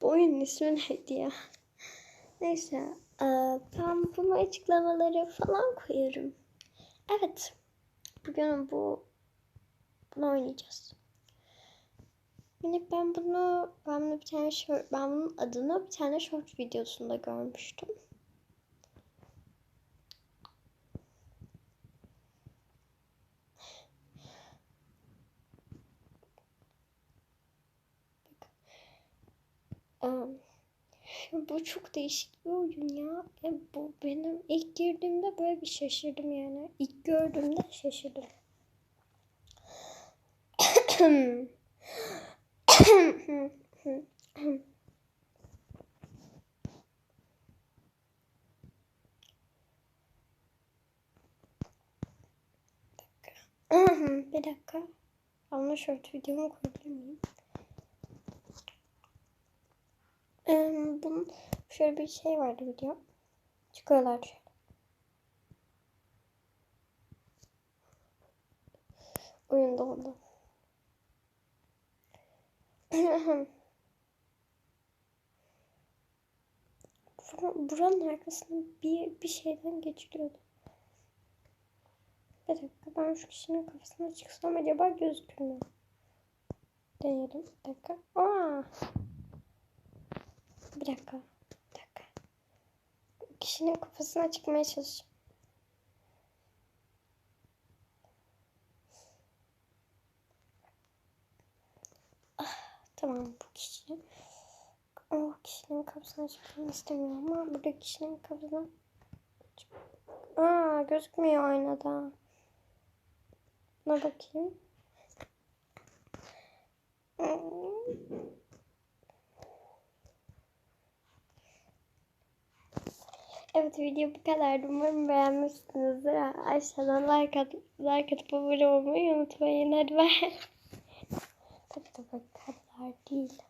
Bu oyunun ismi neydi ya? Neyse. ben bunu açıklamaları falan koyarım. Evet. Bugün bu bunu oynayacağız. Yani ben bunu ben bunu bir tane short, ben bunun adını bir tane short videosunda görmüştüm. Bu çok değişik bir oyun ya. E, bu benim ilk girdiğimde böyle bir şaşırdım yani. İlk gördüğümde şaşırdım. bir dakika. Ama short videomu koyabilir miyim? Em, bunun şöyle bir şey vardı video. Çıkıyorlar şöyle. Oyunda oldu. Bur- Buranın arkasında bir, bir şeyden geçiliyordu. Bir dakika ben şu kişinin kafasına çıksam acaba gözükür mü? Deneyelim. Bir dakika. Aa! Bir dakika. Kişinin kafasına çıkmaya çalışacağım. Ah, tamam bu kişi. O kişinin kafasına çıkmamı istemiyorum ama burada kişinin kafasına Aa gözükmüyor aynada. Buna bakayım. Evet video bu kadardı. Umarım beğenmişsinizdir. Aşağıdan like, at, like atıp abone olmayı unutmayın. Hadi bay. Tabii tabii kadar değil.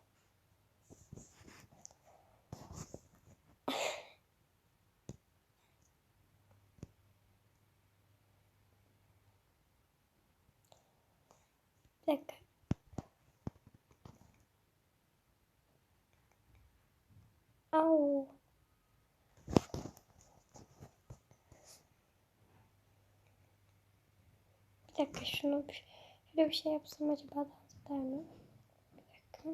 Bir dakika. Bir dakika şunu bir- şöyle bir şey yapsam acaba dans eder mi? Bir dakika.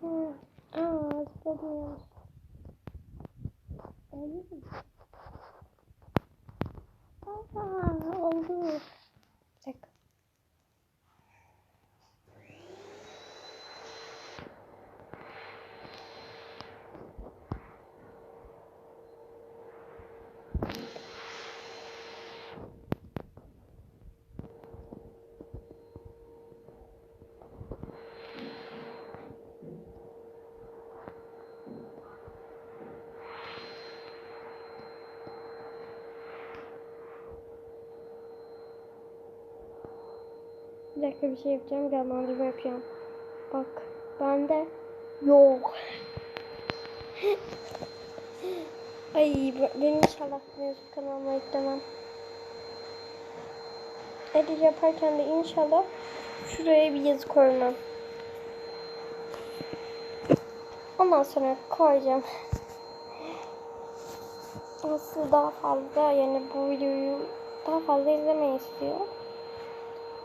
Hı, Aa, zıplamıyor. Aa, oldu. Bir dakika bir şey yapacağım. Canlandırma yapacağım. Bak. Bende yok. Ay ben inşallah mevcut kanalıma eklemem. Edit yaparken de inşallah şuraya bir yazı koymam. Ondan sonra koyacağım. Nasıl daha fazla yani bu videoyu daha fazla izlemeyi istiyor.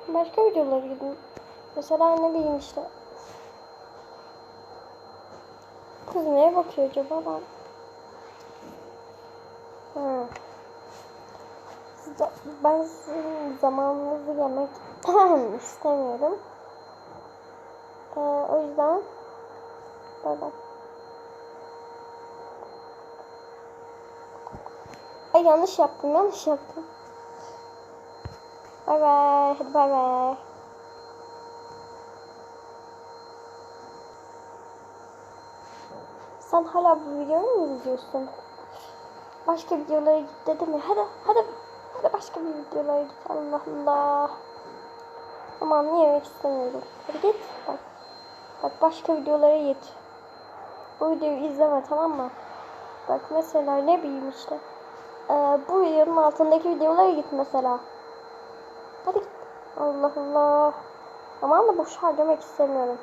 Başka videolara gidin. Mesela ne bileyim işte. Kız neye bakıyor acaba. Size- Ben sizin zamanınızı yemek istemiyorum. Ee, o yüzden böyle. Ay yanlış yaptım, yanlış yaptım. Bay bay, hadi bay bay. Sen hala bu videoyu mu izliyorsun? Başka videolara git dedim ya. Hadi, hadi, hadi başka bir videolara git. Allah Allah. Aman yemek istemiyorum. Hadi git. Bak, bak başka videolara git. Bu videoyu izleme tamam mı? Bak mesela ne bileyim işte. Ee, bu videonun altındaki videolara git mesela. Hadi git. Allah Allah. Aman da boş harcamak istemiyorum.